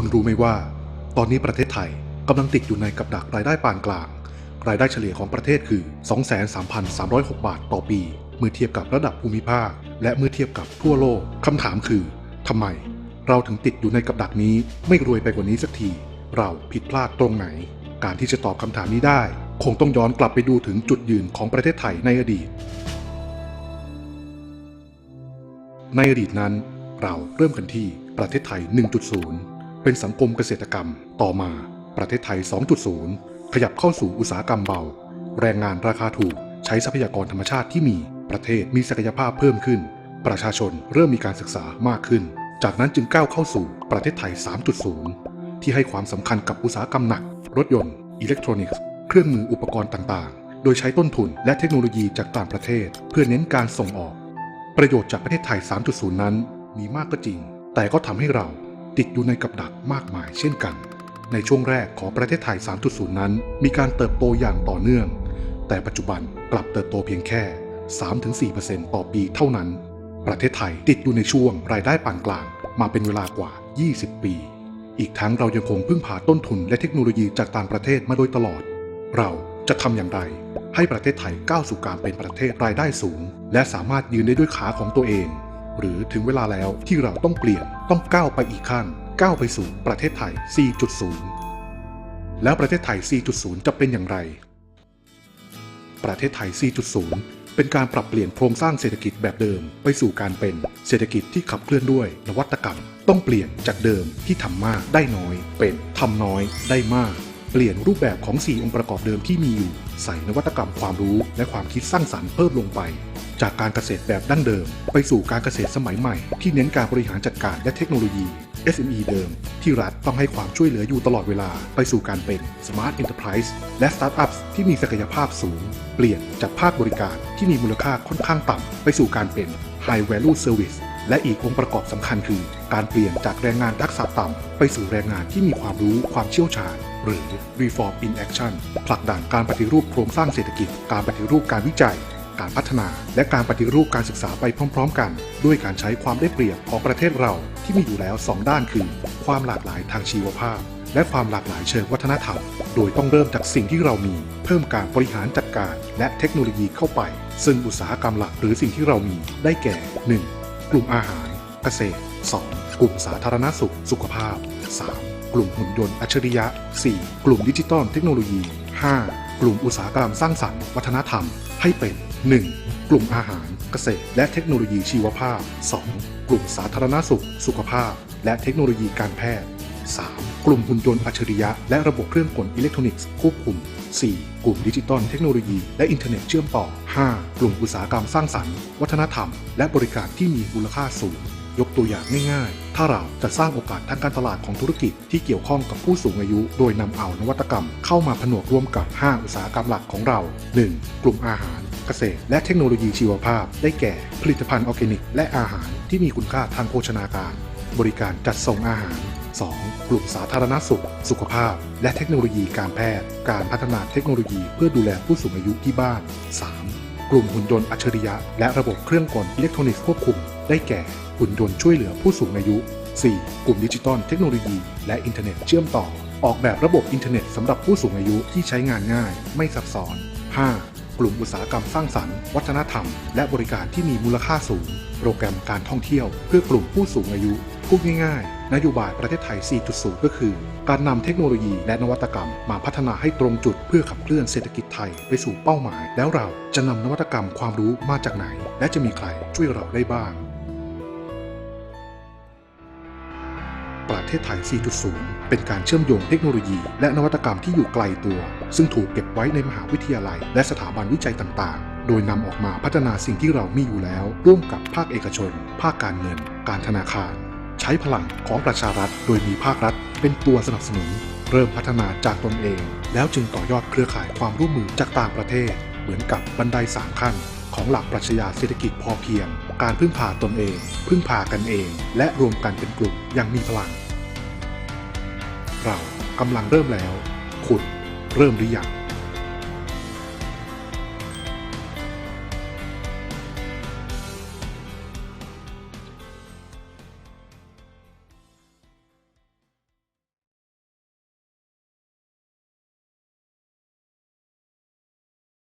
คุณรู้ไหมว่า ตอนนี้ประเทศไทยกำลังติดอยู่ในกับดักรายได้ปานกลาง รายได้เฉลี่ยของประเทศคือ 23,306 บาทต่อปี เมื่อเทียบกับระดับภูมิภาค และเมื่อเทียบกับทั่วโลกคำถามคือทำไม เราถึงติดอยู่ในกับดักนี้ไม่รวยไปกว่านี้สักที เราผิดพลาดตรงไหน การที่จะตอบคำถามนี้ได้ คงต้องย้อนกลับไปดูถึงจุดยืนของประเทศไทยในอดีต ในอดีตนั้นเราเริ่มกันที่ประเทศไทย 1.0 เป็นสังคมเกษตรกรรม ต่อมาประเทศไทย 2.0 ขยับเข้าสู่อุตสาหกรรมเบา แรงงานราคาถูก ใช้ทรัพยากรธรรมชาติที่มี ประเทศมีศักยภาพเพิ่มขึ้น ประชาชนเริ่มมีการศึกษามากขึ้น จากนั้นจึงก้าวเข้าสู่ประเทศไทย 3.0 ที่ให้ความสำคัญกับอุตสาหกรรมหนัก รถยนต์ อิเล็กทรอนิกส์ เครื่องมืออุปกรณ์ต่างๆ โดยใช้ต้นทุนและเทคโนโลยีจากต่างประเทศ เพื่อเน้นการส่งออก ประโยชน์จากประเทศไทย 3.0 นั้น มีมากก็จริง แต่ก็ทำให้เรา ติดอยู่ในกับดักมากมายเช่นกัน ในช่วงแรกของประเทศไทย 3.0 นั้น มีการเติบโตอย่างต่อเนื่อง แต่ปัจจุบันกลับเติบโตเพียงแค่ 3-4%ต่อปีเท่านั้น ประเทศไทยติดอยู่ในช่วงรายได้ปานกลาง มาเป็นเวลากว่า 20 ปี อีกทั้งเรายังคงพึ่งพาต้นทุนและเทคโนโลยีจากต่างประเทศมาโดยตลอด เราจะทำอย่างไร ให้ประเทศไทยก้าวสู่การเป็นประเทศรายได้สูง และสามารถยืนได้ด้วยขาของตัวเอง หรือถึงเวลาแล้วที่เราต้องเปลี่ยนต้องก้าวไปอีกขั้น ก้าวไปสู่ประเทศไทย 4.0 แล้วประเทศไทย 4.0 จะเป็นอย่างไร ประเทศไทย 4.0 เป็นการปรับเปลี่ยนโครงสร้างเศรษฐกิจแบบเดิม ไปสู่การเป็นเศรษฐกิจที่ขับเคลื่อนด้วยนวัตกรรม ต้องเปลี่ยนจากเดิมที่ทำมากได้น้อย เป็นทำน้อยได้มากเปลี่ยนรูปแบบของ 4 องค์ประกอบเดิมที่มีอยู่ ใส่นวัตกรรมความรู้และความคิดสร้างสรรค์เพิ่มลงไป จากการเกษตรแบบดั้งเดิม ไปสู่การเกษตรสมัยใหม่ ที่เน้นการบริหารจัดการและเทคโนโลยี SME เดิม ที่รัฐต้องให้ความช่วยเหลืออยู่ตลอดเวลา ไปสู่การเป็น Smart Enterprise และ Startups ที่มีศักยภาพสูง เปลี่ยนจากภาคบริการที่มีมูลค่าค่อนข้างต่ำไปสู่การเป็น High Value Service และอีกองค์ประกอบสำคัญคือ การเปลี่ยนจากแรงงานทักษะต่ำไปสู่แรงงานที่มีความรู้ความเชี่ยวชาญหรือ Reform in Action ผลักดันการปฏิรูปโครงสร้างเศรษฐกิจ การปฏิรูปการวิจัย การพัฒนา และการปฏิรูปการศึกษาไปพร้อม ๆ กัน ด้วยการใช้ความได้เปรียบของประเทศเราที่มีอยู่แล้ว 2 ด้านคือ ความหลากหลายทางชีวภาพ และความหลากหลายเชิงวัฒนธรรม โดยต้องเริ่มจากสิ่งที่เรามี เพิ่มการบริหารจัดการ และเทคโนโลยีเข้าไป ซึ่งอุตสาหกรรมหลักหรือสิ่งที่เรามีได้แก่ 1. กลุ่มอาหาร เกษตร 2. กลุ่มสาธารณสุข สุขภาพ 3. กลุ่มหุ่นยนต์อัจฉริยะ 4. กลุ่มดิจิตอลเทคโนโลยี 5. กลุ่มอุตสาหกรรมสร้างสรรค์วัฒนธรรมให้เป็น 1. กลุ่มอาหาร เกษตร และเทคโนโลยีชีวภาพ 2. กลุ่มสาธารณสุข สุขภาพ และเทคโนโลยีการแพทย์ 3. กลุ่มหุ่นยนต์อัจฉริยะ และระบบเครื่องกลอิเล็กทรอนิกส์ควบคุม 4. กลุ่มดิจิตอลเทคโนโลยี และอินเทอร์เน็ตเชื่อมต่อ 5. กลุ่มอุตสาหกรรมสร้างสรรค์ วัฒนธรรม และบริการที่มีมูลค่าสูง ยกตัวอย่างง่ายๆ ถ้าเราจะสร้างโอกาสทางการตลาดของธุรกิจที่เกี่ยวข้องกับผู้สูงอายุ โดยนำเอานวัตกรรมเข้ามาผนวกร่วมกับ 5 อุตสาหกรรมหลักของเรา 1. กลุ่มอาหาร เกษตร และเทคโนโลยีชีวภาพ ได้แก่ ผลิตภัณฑ์ออร์แกนิก และอาหารที่มีคุณค่าทางโภชนาการ บริการจัดส่งอาหาร 2. กลุ่มสาธารณสุข สุขภาพ และเทคโนโลยีการแพทย์ การพัฒนาเทคโนโลยีเพื่อดูแลผู้สูงอายุที่บ้าน 3. กลุ่มหุ่นยนต์อัจฉริยะ และระบบเครื่องกลอิเล็กทรอนิกส์ควบคุม ได้แก่ หุ่นยนต์ช่วยเหลือผู้สูงอายุ 4. กลุ่มดิจิตอลเทคโนโลยี และอินเทอร์เน็ตเชื่อมต่อ ออกแบบระบบอินเทอร์เน็ตสำหรับผู้สูงอายุที่ใช้งานง่าย ไม่ซับซ้อน 5. กลุ่มอุตสาหกรรมสร้างสรรค์ วัฒนธรรม และบริการที่มีมูลค่าสูง โปรแกรมการท่องเที่ยว เพื่อกลุ่มผู้สูงอายุ พูดง่ายๆ นโยบายประเทศไทย 4.0 ก็คือ การนำเทคโนโลยีและนวัตกรรม มาพัฒนาให้ตรงจุดเพื่อขับเคลื่อนเศรษฐกิจไทยไปสู่เป้าหมาย แล้วเราจะนำนวัตกรรมความรู้มาจากไหน และจะมีใครช่วยเราได้บ้างประเทศไทย 4.0 เป็นการเชื่อมโยงเทคโนโลยีและนวัตกรรมที่อยู่ไกลตัว ซึ่งถูกเก็บไว้ในมหาวิทยาลัย และสถาบันวิจัยต่างๆ โดยนำออกมาพัฒนาสิ่งที่เรามีอยู่แล้ว ร่วมกับภาคเอกชน ภาคการเงิน การธนาคาร ใช้พลังของประชารัฐ โดยมีภาครัฐ เป็นตัวสนับสนุน เริ่มพัฒนาจากตนเอง แล้วจึงต่อยอดเครือข่ายความร่วมมือจากต่างประเทศ เหมือนกับบันไดสามขั้นของหลักปรัชญาเศรษฐกิจพอเพียง การพึ่งพาตนเอง พึ่งพากันเอง และรวมกันเป็นกลุ่มอยังมีพลัง เรากำลังเริ่มแล้ว คุณ เริ่มหรือยัง